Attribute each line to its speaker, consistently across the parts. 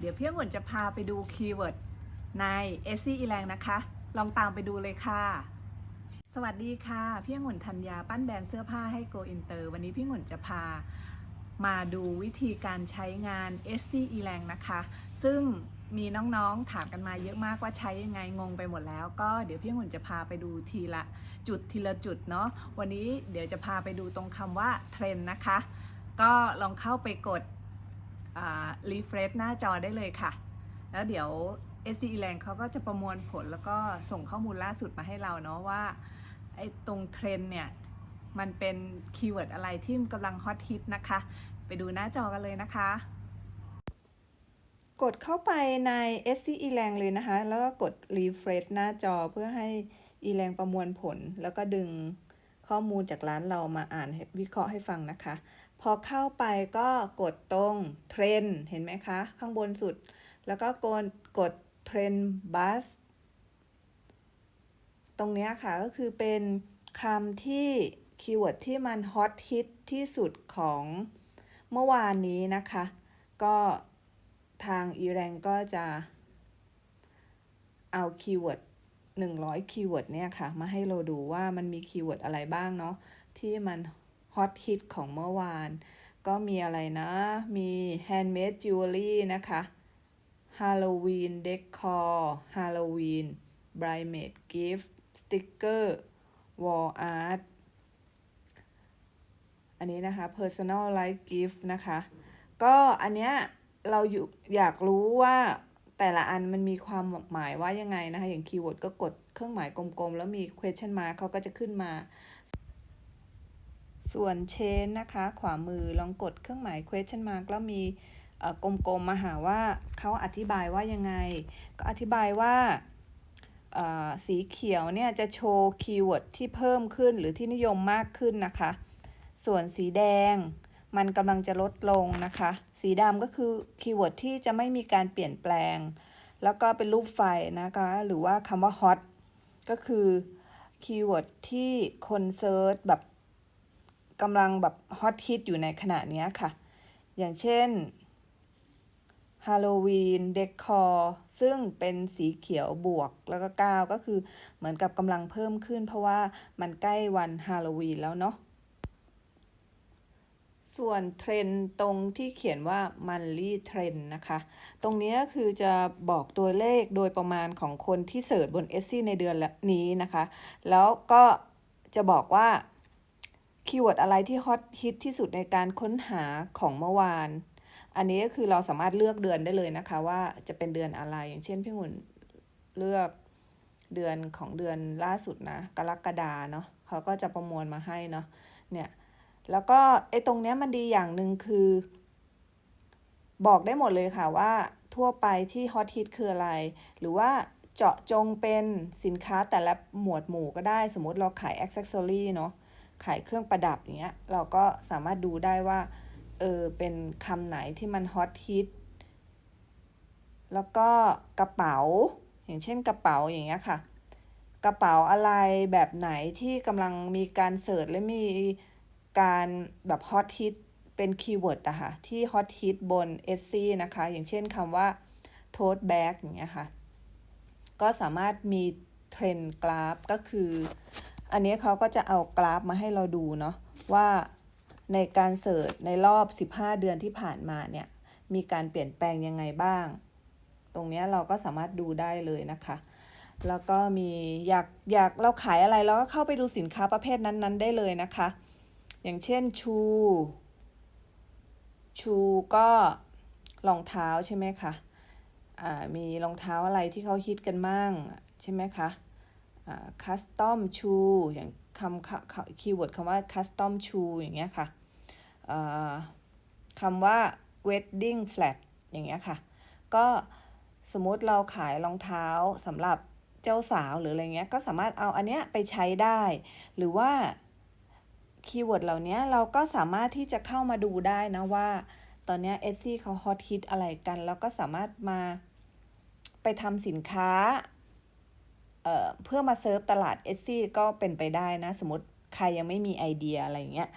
Speaker 1: เดี๋ยวพี่องุ่นจะพาไปดูคีย์เวิร์ดใน s c e l a n นะคะ ลองตามไปดูเลยค่ะ สวัสดีค่ะพี่องุ่นธัญญาปั้นแบรนด์เสื้อผ้าให้ Go Inter วันนี้พี่องุ่นจะพามาดูวิธีการใช้งาน s c e l a n นะคะ ซึ่งมีน้องๆถามกันมาเยอะมากว่าใช้ยังไงงงไปหมดแล้ว ก็เดี๋ยวพี่องุ่นจะพาไปดูทีละจุดทีละจุดเนาะวันนี้เดี๋ยวจะพาไปดูตรงคำว่าเทรนนะคะ ก็ลองเข้าไปกด รีเฟรชหน้าจอได้เลยค่ะ แล้วเดี๋ยว s c e l a n เขาก็จะประมวลผลแล้วก็ส่งข้อมูลล่าสุดมาให้เราเนาะว่าไอ้ตรงเทรนเนี่ย มันเป็นคีย์เวิร์ดอะไรที่กำลังฮอตฮิตนะคะ ไปดูหน้าจอกันเลยนะคะ กดเข้าไปใน s c e l a n เลยนะคะ แล้วก็กด refresh หน้าจอเพื่อให้ e l a n ประมวลผล แล้วก็ดึงข้อมูลจากร้านเรามาอ่านวิเคราะห์ให้ฟังนะคะ พอเข้าไปก็กดตรงเทรนเห็นไหมคะ ข้างบนสุด แล้วก็กดกดเทรนบัสตรงนี้ค่ะก็คือเป็นคำที่คีย์เวิร์ดที่มันฮอตฮิตที่สุดของเมื่อวานนี้นะคะ ก็ทางอีแรงก็จะเอาคีย์เวิร์ด100 คีย์เวิร์ดเนี่ยค่ะ มาให้เราดูว่ามันมีคีย์เวิร์ดอะไรบ้างเนาะที่มัน ฮอตฮิตของเมื่อวาน ก็มีอะไรนะ มี handmade jewelry นะคะ Halloween decor Halloween bridesmaid gift sticker wall art อันนี้นะคะ personal life gift นะคะ ก็อันเนี้ยเราอยู่อยากรู้ว่าแต่ละอันมันมีความหมายว่ายังไงนะคะ อย่างคีย์เวิร์ดก็กดเครื่องหมายกลมๆ แล้วมี question mark เขาก็จะขึ้นมา ส่วนเชนนะคะ ขวามือลองกดเครื่องหมาย question mark แล้วมีกลมๆมาหาว่าเขาอธิบายว่ายังไง ก็อธิบายว่าสีเขียวเนี่ยจะโชว์คีย์เวิร์ดที่เพิ่มขึ้นหรือที่นิยมมากขึ้นนะคะ ส่วนสีแดงมันกำลังจะลดลงนะคะ สีดำก็คือคีย์เวิร์ดที่จะไม่มีการเปลี่ยนแปลง แล้วก็เป็นรูปไฟนะคะหรือว่าคำว่า hot ก็คือคีย์เวิร์ดที่คนเซิร์ชแบบ กำลังแบบฮอตฮิตอยู่ในขณะนี้ค่ะ อย่างเช่น Halloween Decor ซึ่งเป็นสีเขียวบวกแล้วก็9ก็คือเหมือนกับกำลังเพิ่มขึ้น เพราะว่ามันใกล้วันฮาโลวีนแล้วเนาะส่วนเทรนตรงที่เขียนว่า monthly trend นะคะ ตรงนี้คือจะบอกตัวเลขโดยประมาณของคนที่เสิร์ชบน s อซในเดือนนี้นะคะ แล้วก็จะบอกว่า คีย์เวิร์ดอะไรที่ฮอตฮิตที่สุดในการค้นหาของเมื่อวาน อันนี้ก็คือเราสามารถเลือกเดือนได้เลยนะคะ ว่าจะเป็นเดือนอะไร อย่างเช่นพี่หมุนเลือกเดือนของเดือนล่าสุดนะกรกฎาเนาะเขาก็จะประมวลมาให้เนาะเนี่ยแล้วก็ไอ้ตรงเนี้ยมันดีอย่างหนึ่งคือ บอกได้หมดเลยค่ะว่าทั่วไปที่ฮอตฮิตคืออะไร หรือว่าเจาะจงเป็นสินค้าแต่ละหมวดหมู่ก็ได้สมมติเราขายอ็อกเซอรี่เนาะ ขายเครื่องประดับอย่างเงี้ยเราก็สามารถดูได้ว่าเออเป็นคำไหนที่มันฮอตฮิตแล้วก็กระเป๋า อย่างเช่นกระเป๋าอย่างเงี้ยค่ะ กระเป๋าอะไรแบบไหนที่กำลังมีการเสิร์ชและมีการแบบฮอตฮิตเป็นคีย์เวิร์ดอะค่ะที่ฮอตฮิตบน s อนะคะ อย่างเช่นคำว่า tote bag อย่างเงี้ยค่ะ ก็สามารถมีเทรนกราฟก็คือ อันนี้เขาก็จะเอากราฟมาให้เราดูเนาะว่าในการเสิร์ชในรอบ 15 เดือนที่ผ่านมาเนี่ยมีการเปลี่ยนแปลงยังไงบ้าง ตรงนี้เราก็สามารถดูได้เลยนะคะ แล้วก็มีอยากอยากเราขายอะไรเราก็เข้าไปดูสินค้าประเภทนั้นๆ ได้เลยนะคะ อย่างเช่นชู ชูก็รองเท้าใช่ไหมคะอ่ามีรองเท้าอะไรที่เขาฮิตกันมั่งใช่ไหมคะ คัสตอมชูอย่างคำคีย์เวิร์ดคำว่าคัสตอมชูอย่างเงี้ยค่ะอ่าคำว่า wedding flat อย่างเงี้ยค่ะ ก็สมมติเราขายรองเท้าสำหรับเจ้าสาวหรืออะไรเงี้ย ก็สามารถเอาอันเนี้ยไปใช้ได้ หรือว่าคีย์เวิร์ดเหล่านี้เราก็สามารถที่จะเข้ามาดูได้นะว่า ตอนนี้เอซี่เขาฮอตฮิตอะไรกัน แล้วก็สามารถมาไปทำสินค้า เอ่อเพื่อมาเซิร์ฟตลาดเอซี่ก็เป็นไปได้นะ สมมติใครยังไม่มีไอเดียอะไรเงี้ย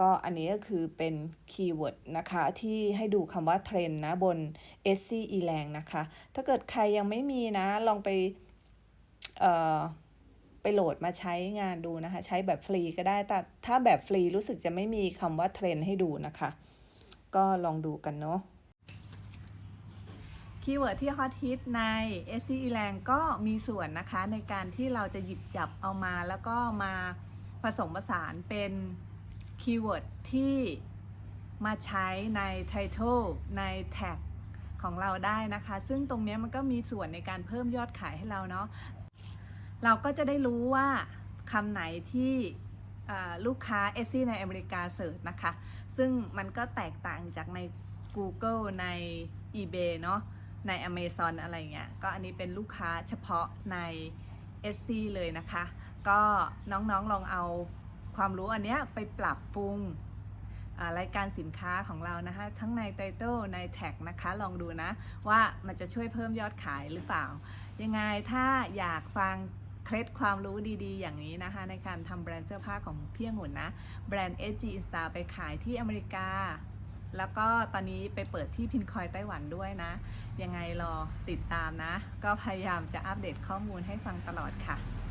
Speaker 1: ก็อันนี้ก็คือเป็นคีย์เวิร์ดนะคะที่ให้ดูคำว่าเทรนด์นะบน SC e l a n นะคะ ถ้าเกิดใครยังไม่มีนะ ลองไปเอ่อไปโหลดมาใช้งานดูนะคะ ใช้แบบฟรีก็ได้ แต่ถ้าแบบฟรีรู้สึกจะไม่มีคำว่าเทรนด์ให้ดูนะคะ ก็ลองดูกันเนาะ คีย์เวิร์ดที่ฮอตฮิตใน s c e l a n ก็มีส่วนนะคะในการที่เราจะหยิบจับเอามาแล้วก็มาผสมผสานเป็นคีย์เวิร์ดที่มาใช้ใน Title ใน Tag ของเราได้นะคะ ซึ่งตรงนี้มันก็มีส่วนในการเพิ่มยอดขายให้เราเนาะเราก็จะได้รู้ว่าคำไหนที่ลูกค้า s อซในอเมริกาเสิร์ชนะคะ ซึ่งมันก็แตกต่างจากใน Google ใน eBay เนาะ ใน Amazon อะไรเงี้ย ก็อันนี้เป็นลูกค้าเฉพาะใน SC เลยนะคะ ก็น้องๆลองเอาความรู้อันเนี้ยไปปรับปรุงรายการสินค้าของเรานะคะ ทั้งใน Title ใน Tag นะคะ ลองดูนะ ว่ามันจะช่วยเพิ่มยอดขายหรือเปล่า ยังไงถ้าอยากฟังเคล็ดความรู้ดีๆ อย่างนี้นะคะ ในการทำแบรนด์เสื้อผ้าของเพี่องุ่นนะ แบรนด์ SG Insta ไปขายที่อเมริกา แล้วก็ตอนนี้ไปเปิดที่พินคอยไต้หวันด้วยนะ ยังไงรอติดตามนะ ก็พยายามจะอัปเดตข้อมูลให้ฟังตลอดค่ะ